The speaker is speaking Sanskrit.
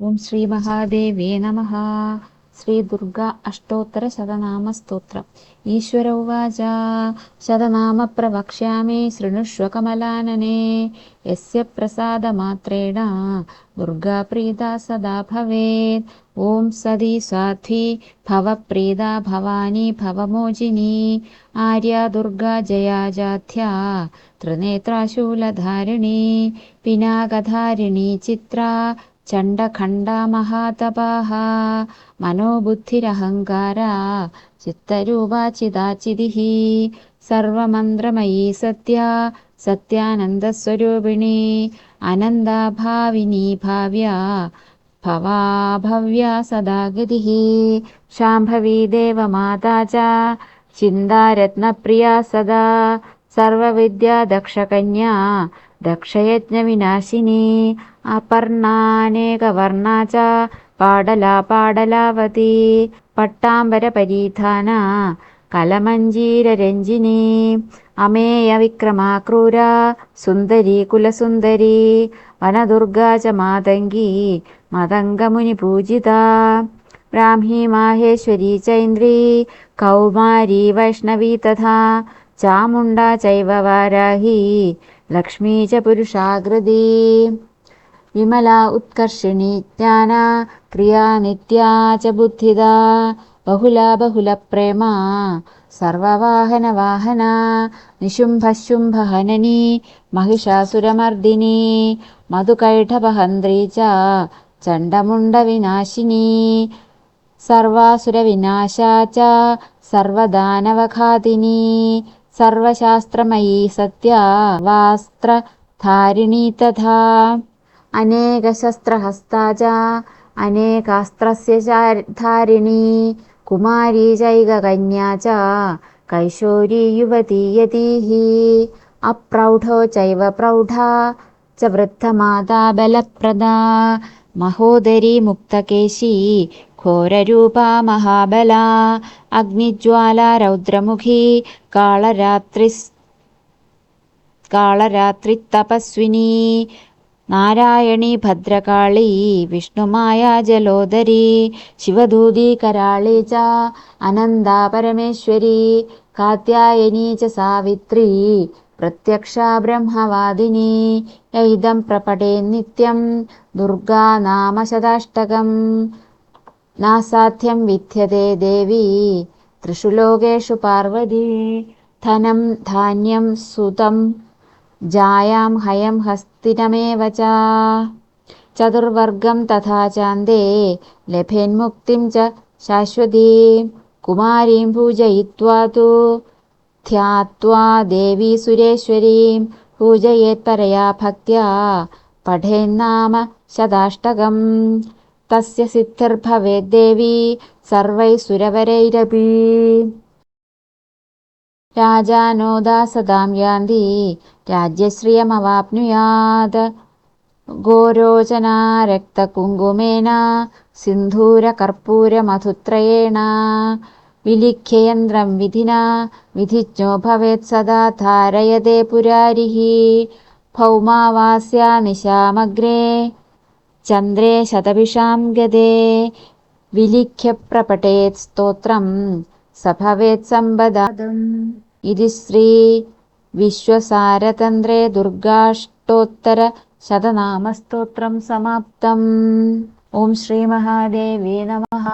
ॐ श्रीमहादेवे नमः। श्री दुर्गा अष्टोत्तरशतनामस्तोत्र ईश्वर उवाच। शतनाम प्रवक्ष्यामि शृणुष्व कमलानने यस्य प्रसादमात्रेण दुर्गा प्रीता सदा भवेत्। ॐ सती साध्वी भवप्रीता भवानी भवमोजिनी। आर्या दुर्गा जया जाध्या त्रिनेत्राशूलधारिणी। पिनाकधारिणी चित्रा चण्डखण्डामहातपाः मनोबुद्धिरहङ्कारा चित्तरूपाचिदाचिदिः सर्वमन्त्रमयी सत्या सत्यानन्दस्वरूपिणी अनन्दा भाविनी भाव्या भवा भव्या सदा गतिः शाम्भवी देवमाता च चिन्तारत्नप्रिया सदा സർവവിദ്യാദക്ഷകന്യാ ദക്ഷയജ്ഞവിനാശിനി അപർണാനേകവർണ ച പാടലാ പാടലാവതി പട്ടാംബരപരീധാന കലമഞ്ജീരരഞ്ജിനി അമേയ വിക്രമാക്രൂര സുന്ദരി കുലസുന്ദരി വനദുർഗാ ച മാതംഗി മതംഗമുനി പൂജിത ബ്രാഹ്മി മാഹേശ്വരി ചൈന്ദ്രി കൗമാരി വൈഷ്ണവി തഥാ चामुण्डा चैव वाराही लक्ष्मी च पुरुषाकृती विमला उत्कर्षिणी ज्ञाना क्रिया नित्या च बुद्धिदा बहुला बहुलप्रेमा सर्ववाहनवाहना निशुम्भशुम्भहननी महिषासुरमर्दिनी मधुकैठभहन्त्री च चण्डमुण्डविनाशिनी सर्वासुरविनाशा च सर्वदानवघातिनी सर्वशास्त्रमयी सत्या वास्त्रधारिणी तथा। अनेकशस्त्रहस्ता च अनेकास्त्रस्य धारिणी कुमारी चैककन्या च कैशोरी युवती यतीः। अप्रौढो चैव प्रौढा च वृद्धमाता बलप्रदा മഹോദരി മുക്തകേശി ഘോരരൂപ മഹാബല അഗ്നിജ്വാല രൗദ്രമുഖി കാളരാത്രി കാളരാത്രി തപസ്വിനി നാരായണി ഭദ്രകാളി വിഷ്ണുമായ ജലോദരി ശിവദൂതി കരാളി ച അനന്ത പരമേശ്വരി കാത്യായനി ച സാവിത്രി പ്രത്യക്ഷ ബ്രഹ്മവാദിനി യൈതം പ്രപടേ നിത്യം ദുർഗാനാമശതാഷ്ടകം നാസാധ്യം വിദ്യത്തെ ദേവി ത്രിഷു ലോകേഷു പാർവതി ധനം ധാന്യം സുതം ജായാം ഹയം ഹസ്തിനമേവ ച ചതുർവർഗം തഥാ ചാന്തേ ലഭേന്മുക്തിം ച ശാശ്വതീം കുമാരീം പൂജയിത്വാ തു ധ്യാത്വാ ദേവി സുരേശ്വരീം പൂജയേത്പരയാ ഭക്ത്യാ പഠേന്നാമ ശതാഷ്ടകം. തസ്യ സിദ്ധിർഭവേത് ദേവി സർവൈ സുരവരൈരപി. രാജാനോദാസതാം യാന്തി രാജ്യശ്രിയമവാപ്നുയാത്. ഗോരോചന രക്തകുങ്കുമേന സിന്ധൂരകർപ്പൂരമധുത്രയേണ. रक्तकुङ्कुमेन सिन्धूरकर्पूरमधुत्रयेण विलिख्य यन्त्रं विधिना विधिज्ञो भवेत् सदा धारयते पुरारिः। भौमावास्या निशामग्रे चन्द्रे शतभिषां गदे। विलिख्य प्रपठेत् स्तोत्रं स भवेत् सम्पदादम् इति श्री विश्वसारतन्त्रे दुर्गाष्टोत्तरशतनामस्तोत्रं समाप्तम्। ॐ श्रीमहादेवे नमः